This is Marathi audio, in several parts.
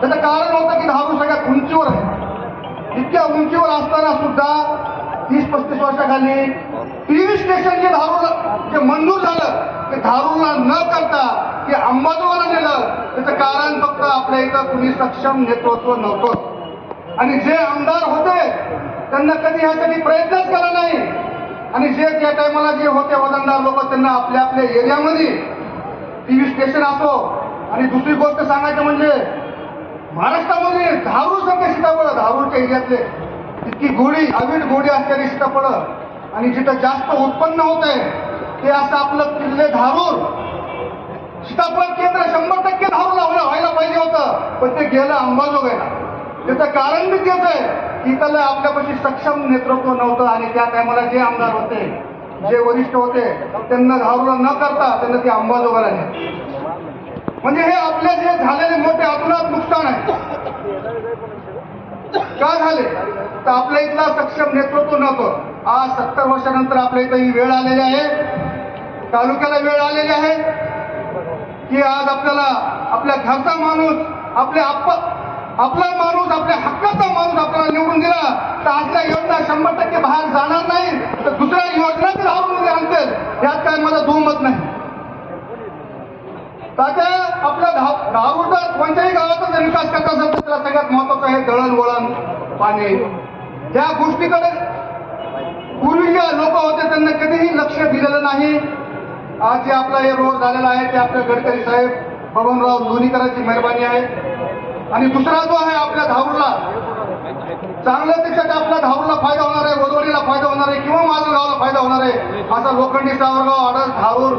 त्याचं कारण होतं की धारू सगळ्यात उंचीवर आहे. इतक्या उंचीवर असताना सुद्धा तीस पस्तीस वर्षाखाली टीव्ही स्टेशन जे धारूला जे मंजूर झालं ते धारूला न करता ते अंबाजोगाला नेलं त्याचं कारण फक्त आपल्या इथं कुणी सक्षम नेतृत्व नव्हतं. आणि जे आमदार होते त्यांना कधी ह्यासाठी प्रयत्नच केला नाही. आणि जे त्या टायमाला जे होते वजनदार लोक त्यांना आपल्या आपल्या एरियामध्ये टीव्ही स्टेशन असो. आणि दुसरी गोष्ट सांगायचं म्हणजे महाराष्ट्रामध्ये धारू सगळे सीताफळ धारूच्या एरियातले. इतकी गोडी अवीड गोडी असणारी सीताफळ. आणि जिथं जास्त उत्पन्न होत आहे ते असं आपलं किल्ले धारूर सीताफळ केंद्र शंभर टक्के धारूरला व्हायला व्हायला पाहिजे होतं. पण ते गेलं अंबाजोगाईला. त्याचं कारण बी तेच आहे की त्याला आपल्यापाशी सक्षम नेतृत्व नव्हतं आणि त्या टायमाला जे आमदार होते जे वरिष्ठ होते त्यांना धारूरला न करता त्यांना ते अंबाजोगाईला नेलं. म्हणजे हे आपले जे झालेले मोठे अतुलात नुकसान आहे. का झाले? तर आपल्या इथला सक्षम नेतृत्व नको. आज सत्तर वर्षानंतर आपल्या इथं ही वेळ आलेली आहे. तालुक्याला वेळ आलेली आहे. की आज आपल्याला आपल्या घरचा माणूस आपल्या आपला माणूस आपल्या हक्काचा माणूस आपल्याला निवडून दिला तर असल्या योजना शंभर टक्के बाहेर जाणार नाही तर दुसऱ्या योजना तर धावून आणतील. यात काय मला दुमत नाही. तात्या आपल्या धाव कोणत्याही गावाचा जर विकास करत असेल तर त्याला सगळ्यात महत्वाचं आहे दळणवळण पाणी. ज्या गोष्टीकडे पूर्वी ज्या लोक होते त्यांना कधीही लक्ष दिलेलं नाही. आज जे आपला हे रोड झालेला आहे ते आपल्या गडकरी साहेब बबनराव लोणीकरांची मेहरबानी आहे. आणि दुसरा जो आहे आपल्या धावूरला चांगल्या त्याच्यात आपल्या धावूरला फायदा होणार आहे वडवणीला फायदा होणार आहे किंवा माझं गावाला फायदा होणार आहे असा लोखंडी सावरगाव आडस धारूर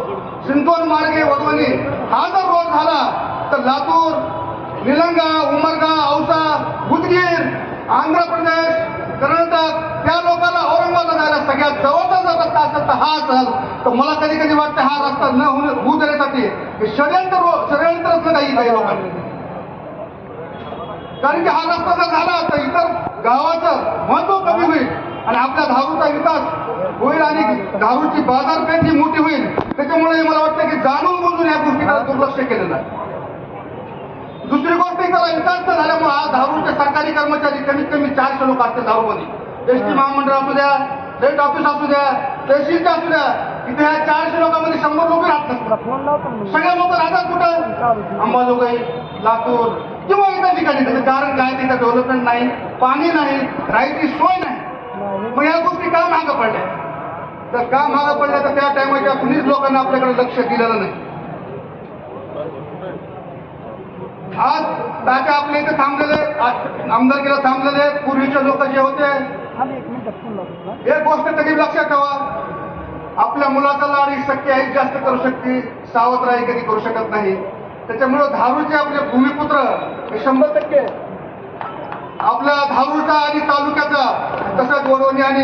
सिंतोन मार्गे वडवणी हा जर रोड झाला तर लातूर निलंगा उमरगा औसा उदगीर आंध्र प्रदेश कर्नाटक त्या लोकांना औरंगाबाद जायला सगळ्यात जवळचा जर रस्ता असेल तर हा असेल तर मला कधी कधी वाटतं हा रस्ता न होऊ होऊ देण्यासाठी हे षडयंत्र रो- षडयंत्रच काही काही लोकांनी. कारण की हा रस्ता जर झाला तर इतर गावाचं महत्त्व कमी होईल. आणि आपल्या धारूचा विकास होईल आणि धारूची बाजारपेठ ही मोठी होईल. त्याच्यामुळे मला वाटतं की जाणून बुजून या गोष्टीकडे दुर्लक्ष केलेलं आहे. दुसरी गोष्ट त्याला विकास झाल्यामुळे आज धारूरचे सरकारी कर्मचारी कमीत कमी चारशे लोक असते धारूमध्ये एस टी महामंडळ असू द्या लेट ऑफिस असू द्या तहसीलचे असू द्या इथे ह्या चारशे लोकांमध्ये शंभर लोक राहतात सगळे लोक राहतात कुठं? अंबाजोगाई लातूर किंवा इतर ठिकाणी. त्याचं कारण काय? तिथं डेव्हलपमेंट नाही पाणी नाही राहायची सोय नाही. मग या गोष्टी का मागं पडल्या? तर का मागं पडल्या तर त्या टायमाच्या कुणीच लोकांना आपल्याकडे लक्ष दिलेलं नाही. आज तात्या आपल्या इथे थांबलेले आज आमदारकीला थांबलेले पूर्वीचे लोक जे होते एक गोष्ट कधी लक्षात ठेवा. आपल्या मुलाचा लाड ही शक्य आई जास्त करू शकते. सावत्राई कधी करू शकत नाही. त्याच्यामुळं धारूरचे आपले भूमिपुत्र हे शंभर टक्के आपल्या धारूरचा आणि तालुक्याचा तसंच वडवणी आणि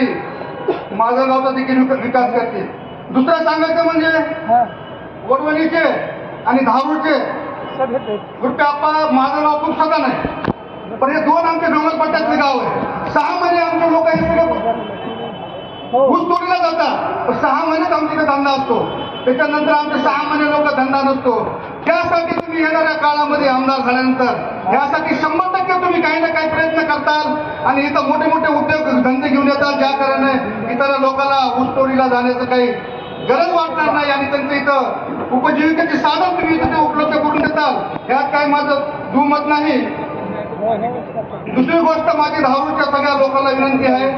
माझं गावचा देखील विक- विकास करते दुसरं सांगायचं म्हणजे वडवणीचे आणि धारूरचे आप्पा माझं गाव खूप सदा नाही. पण हे दोन आमचे डोंगरपट्ट्यातले गाव आहे. सहा महिने आमचे लोक हे सगळे हो. ऊस तोडीला जातात. सहा महिन्यात आमच्या इथे धंदा असतो. त्याच्यानंतर आमचे सहा महिने लोक धंदा नसतो. त्यासाठी तुम्ही येणाऱ्या काळामध्ये आमदार झाल्यानंतर यासाठी शंभर टक्के तुम्ही काही ना काही प्रयत्न करताल. आणि इथं मोठे मोठे उद्योग धंदे घेऊन येतात ज्या कारणे इतर लोकांना ऊसतोडीला जाण्याचं काही गरज वाटणार नाही. आणि त्यांचं इथं उपजीविकेचे साधन तुम्ही इथं ते उपलब्ध करून देताल. ह्यात काय माझं दुमत नाही. दुसरी गोष्ट माझी धावूच्या सगळ्या लोकांना विनंती आहे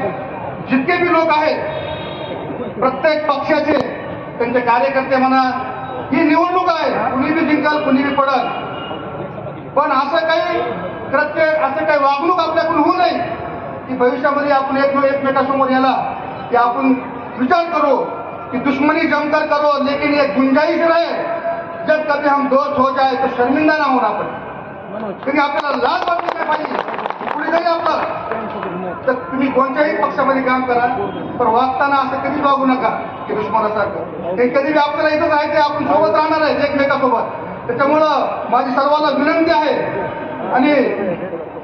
जितके बी लोक आहेत प्रत्येक पक्षाचे त्यांचे कार्यकर्ते म्हणा ही निवडणूक आहे. कुणी बी जिंकाल कुणी बी पडल. पण असं काही कृत्य असं काही वागणूक आपल्याकडून होऊ नये की भविष्यामध्ये आपण एक एकमेकासमोर याला की आपण विचार करू कि दुश्मनी जमकर करो लेकिन ये गुंजाइश रहे. जब कभी हम दोस्त हो जाए तो शर्मिंदा ना होना पड़े. मनोज आपल्याला लाज वाटली नाही पाहिजे. पुढे जरी आपलं. तर तुम्ही कोणत्याही पक्षामध्ये काम करा पण वागताना असं कधीच वागू नका की दुश्मनासारखं. ते कधी आपल्याला इथं राहायचे आपण सोबत राहणार आहे एकमेकासोबत. त्याच्यामुळं माझी सर्वांना विनंती आहे. आणि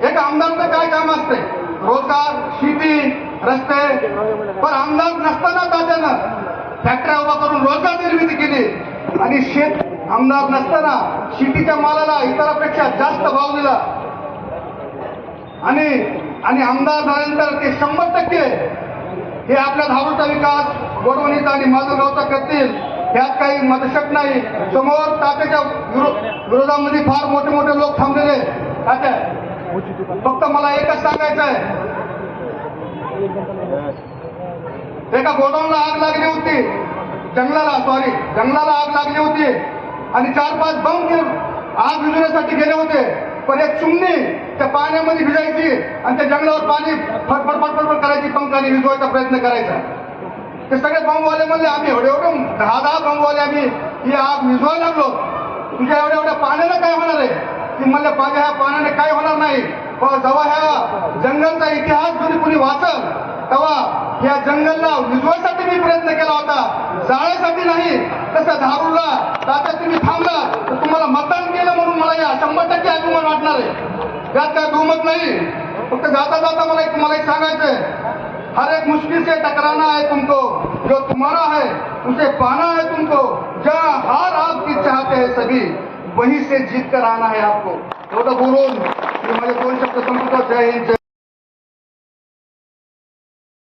एक आमदारचं काय काम असते रोजगार शेती रस्ते. पण आमदार नसताना तात्यानं फॅक्टऱ्या उभा करून रोजगार निर्मिती केली. आणि शेत आमदार नसताना शेतीच्या मालाला इतरापेक्षा जास्त भाव दिला. आणि आणि आमदार झाल्यानंतर ते शंभर टक्के हे आपल्या धारूचा विकास गोडवणीचा आणि माजलगावचा करतील यात काही मतशक नाही. समोर तात्याच्या विरोधामध्ये फार मोठे मोठे लोक थांबलेले तात्या फक्त मला एकच सांगायचं आहे. एका गोडाऊनला आग लागली होती. जंगलाला सॉरी जंगलाला आग लागली होती. आणि चार पाच बंब आग विजण्यासाठी गेले होते. पण एक चुमणी त्या पाण्यामध्ये भिजायची आणि त्या जंगलावर पाणी फटफट फटफट करायची पंखाने विजवायचा प्रयत्न करायचा. ते सगळे बॉम्बवाले म्हणले आम्ही एवढे एवढे दहा दहा बॉम्बवाले आम्ही ही आग विझवायला लागलो. तुझ्या एवढ्या एवढ्या पाण्यानं काय होणार आहे? ती म्हणले माझ्या ह्या पाण्याने काय होणार नाही. पण जेव्हा ह्या जंगलचा इतिहास जरी कुणी वाचल तेव्हा या जंगलला विझवायसाठी मी प्रयत्न केला होता. जाळ्यासाठी नाही तसं धारूला तात्या तुम्ही थांबला तर तुम्हाला मतदान केलं म्हणून मला या शंभर टक्के अभिमान वाटणार आहे. त्यात काय बहुमत नाही. फक्त जाता जाता मला एक मला एक सांगायचं आहे हर एक मुश्किल से टकराना है तुमको। जो तुम्हारा है, उसे पाना है तुमको। जहाँ हार आपकी चाहते हैं सभी। वहीं से जीत कर आना है आपको। तो बोलून मी कौन शब्द जय हिंद, जय